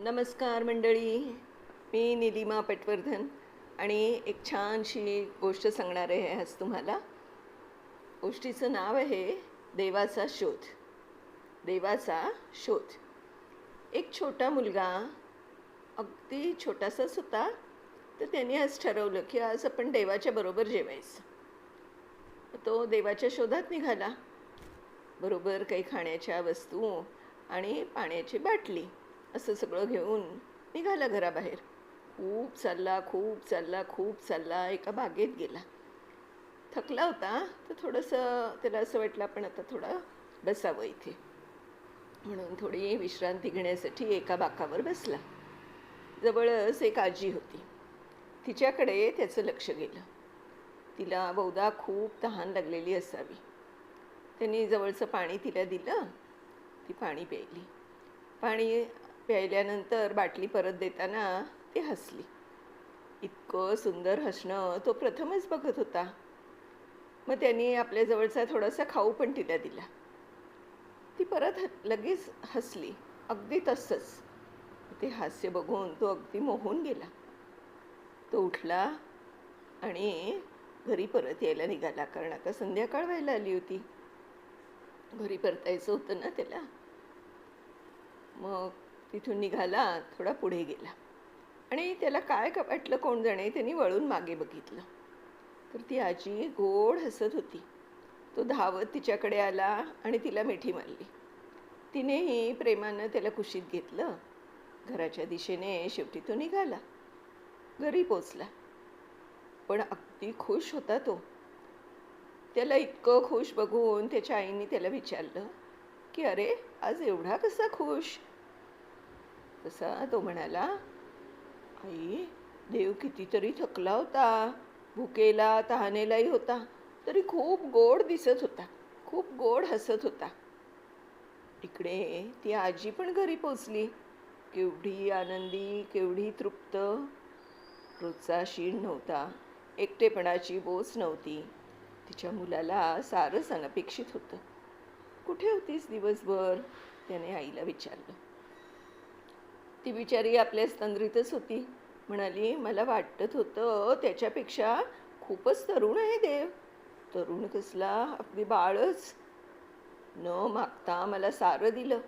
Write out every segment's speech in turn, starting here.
नमस्कार मंडळी. मी निलिमा पटवर्धन आणि एक छानशी गोष्ट सांगणार आहे आज तुम्हाला. गोष्टीचं नाव आहे देवाचा शोध. देवाचा शोध. एक छोटा मुलगा अगदी छोटासाच होता तर त्याने आज ठरवलं की आज आपण देवाच्या बरोबर जेवायचं. तो देवाच्या शोधात निघाला. बरोबर काही खाण्याच्या वस्तू आणि पाण्याची बाटली. असं सगळं घेऊन निघाला घराबाहेर. खूप चालला खूप चालला खूप चालला एका बागेत गेला. थकला होता तर थोडंसं त्याला असं वाटलं आपण आता थोडं बसावं इथे. म्हणून थोडी विश्रांती घेण्यासाठी एका बाकावर बसला. जवळच एक आजी होती. तिच्याकडे त्याचं लक्ष गेलं. तिला बहुधा खूप तहान लागलेली असावी. त्यांनी जवळचं पाणी तिला दिलं. ती पाणी प्यायली. पाणी प्यायल्यानंतर बाटली परत देताना ती हसली. इतकं सुंदर हसणं तो प्रथमच बघत होता. मग त्यांनी आपल्या जवळचा थोडासा खाऊ पण तिला दिला. ती परत ह लगेच हसली. अगदी तसंच. ते हास्य बघून तो अगदी मोहून गेला. तो उठला आणि घरी परत यायला निघाला कारण आता संध्याकाळ व्हायला आली होती. घरी परतायचं होतं ना त्याला. मग तिथून निघाला थोडा पुढे गेला. आणि त्याला काय का वाटलं कोण जाणे त्यांनी वळून मागे बघितलं. तर ती आजी गोड हसत होती. तो धावत तिच्याकडे आला आणि तिला मिठी मारली. तिनेही प्रेमानं त्याला कुशीत घेतलं. घराच्या दिशेने शेवटी तो निघाला. घरी पोचला. पण अगदी खुश होता तो. त्याला इतकं खुश बघून त्याच्या आईने त्याला विचारलं की अरे आज एवढा कसा खुश? तसा तो म्हणाला आई देव कितीतरी थकला होता. भुकेला तहानेलाही होता. तरी खूप गोड दिसत होता. खूप गोड हसत होता. इकडे ती आजी पण घरी पोचली केवढी आनंदी केवढी तृप्त. रोजचा शीण नव्हता. एकटेपणाची बोस नव्हती. तिच्या मुलाला सारंच अनपेक्षित होतं. कुठे होतीस दिवसभर? त्याने आईला विचारलं. ती बिचारी आपल्या तंद्रीतच होती. म्हणाली मला वाटत होतं त्याच्यापेक्षा खूपच तरुण आहे देव. तरुण कसला? अगदी बाळच. न मागता मला सारं दिलं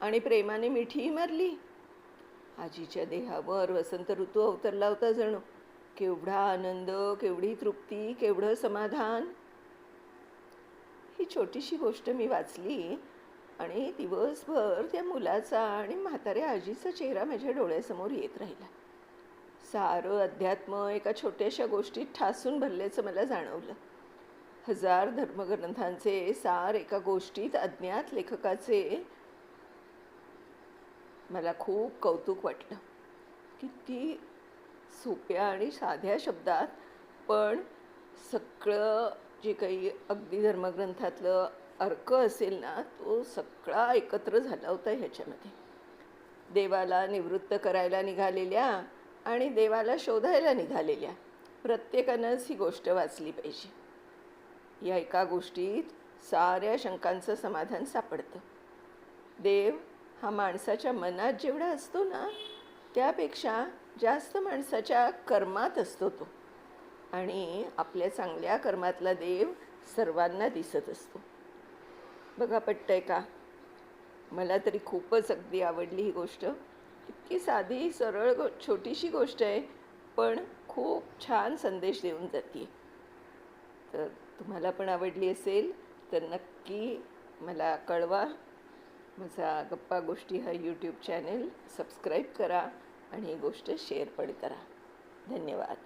आणि प्रेमाने मिठीही मारली. आजीच्या देहावर वसंत ऋतू अवतरला होता जणू. केवढा आनंद केवढी तृप्ती केवढं समाधान. ही छोटीशी गोष्ट मी वाचली आणि दिवसभर त्या मुलाचा आणि म्हाताऱ्या आजीचा चेहरा माझ्या डोळ्यासमोर येत राहिला. सारं अध्यात्म एका छोट्याशा गोष्टीत ठासून भरल्याचं मला जाणवलं. हजार धर्मग्रंथांचे सार एका गोष्टीत अज्ञात लेखकाचे मला खूप कौतुक वाटलं. किती सोप्या आणि साध्या शब्दात पण सगळं जे काही अगदी धर्मग्रंथातलं अर्क असेल ना तो सगळा एकत्र झाला होता ह्याच्यामध्ये. देवाला निवृत्त करायला निघालेल्या आणि देवाला शोधायला निघालेल्या. प्रत्येकानंच ही गोष्ट वाचली पाहिजे. या एका गोष्टीत साऱ्या शंकांचं समाधान सापडतं. देव हा माणसाच्या मनात जेवढा असतो ना त्यापेक्षा जास्त माणसाच्या कर्मात असतो तो. आणि आपल्या चांगल्या कर्मातला देव सर्वांना दिसत असतो. बघा पटतंय का? मला तरी खूपच अगदी आवडली ही गोष्ट. इतकी साधी सरळ गो छोटीशी गोष्ट आहे पण खूप छान संदेश देऊन जाते. तर तुम्हाला पण आवडली असेल तर नक्की मला कळवा. माझा गप्पा गोष्टी हा यूट्यूब चॅनेल सबस्क्राईब करा आणि ही गोष्ट शेअर पण करा. धन्यवाद.